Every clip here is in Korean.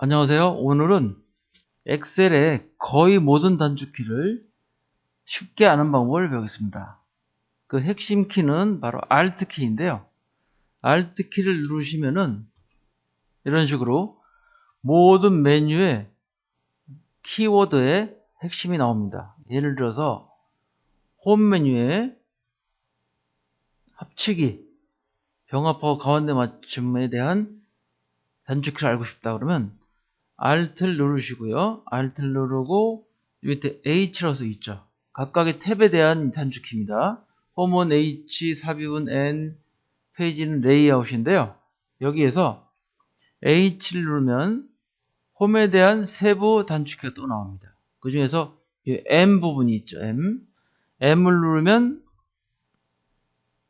안녕하세요. 오늘은 엑셀의 거의 모든 단축키를 쉽게 아는 방법을 배우겠습니다. 그 핵심 키는 바로 Alt 키인데요. Alt 키를 누르시면은 이런 식으로 모든 메뉴에 키워드의 핵심이 나옵니다. 예를 들어서 홈 메뉴에 합치기, 병합하고 가운데 맞춤에 대한 단축키를 알고 싶다 그러면 Alt를 누르시고요. Alt를 누르고 밑에 H라고 써 있죠. 각각의 탭에 대한 단축키입니다. 홈은 H, 삽입은 N, 페이지는 레이아웃인데요. 여기에서 H를 누르면 홈에 대한 세부 단축키가 또 나옵니다. 그 중에서 이 M 부분이 있죠. M. M을 누르면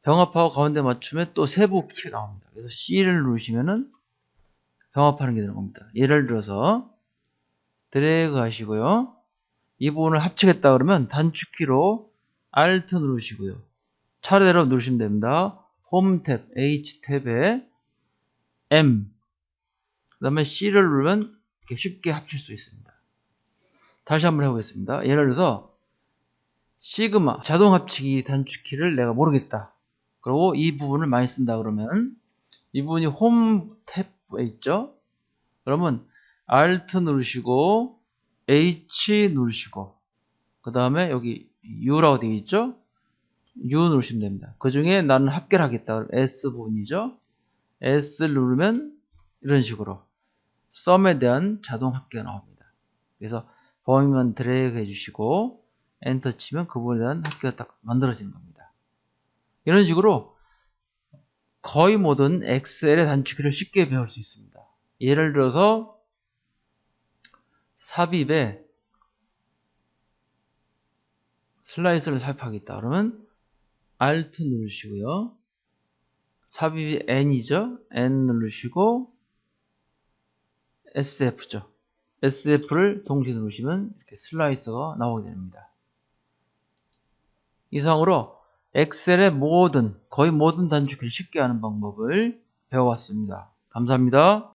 병합하고 가운데 맞춤에 또 세부 키가 나옵니다. 그래서 C를 누르시면은 병합하는 게 되는 겁니다. 예를 들어서 드래그 하시고요. 이 부분을 합치겠다 그러면 단축키로 Alt 누르시고요. 차례대로 누르시면 됩니다. 홈 탭, H 탭에 M 그 다음에 C를 누르면 이렇게 쉽게 합칠 수 있습니다. 다시 한번 해보겠습니다. 예를 들어서 시그마 자동 합치기 단축키를 내가 모르겠다. 그리고 이 부분을 많이 쓴다 그러면 이 부분이 홈 탭 에 있죠. 그러면 Alt 누르시고 H 누르시고 그 다음에 여기 U라고 되어 있죠. U 누르시면 됩니다. 그 중에 나는 합계를 하겠다. S 부분이죠. S 누르면 이런 식으로 썸에 대한 자동 합계가 나옵니다. 그래서 범위만 드래그 해주시고 엔터 치면 그 부분에 대한 합계가 딱 만들어지는 겁니다. 이런 식으로 거의 모든 엑셀의 단축키를 쉽게 배울 수 있습니다. 예를 들어서 삽입에 슬라이스를 삽입하겠다 그러면 Alt 누르시고요. 삽입이 N이죠. N 누르시고 SDF죠. SDF를 동시에 누르시면 이렇게 슬라이서가 나오게 됩니다. 이상으로 엑셀의 모든 거의 모든 단축키를 쉽게 하는 방법을 배워왔습니다. 감사합니다.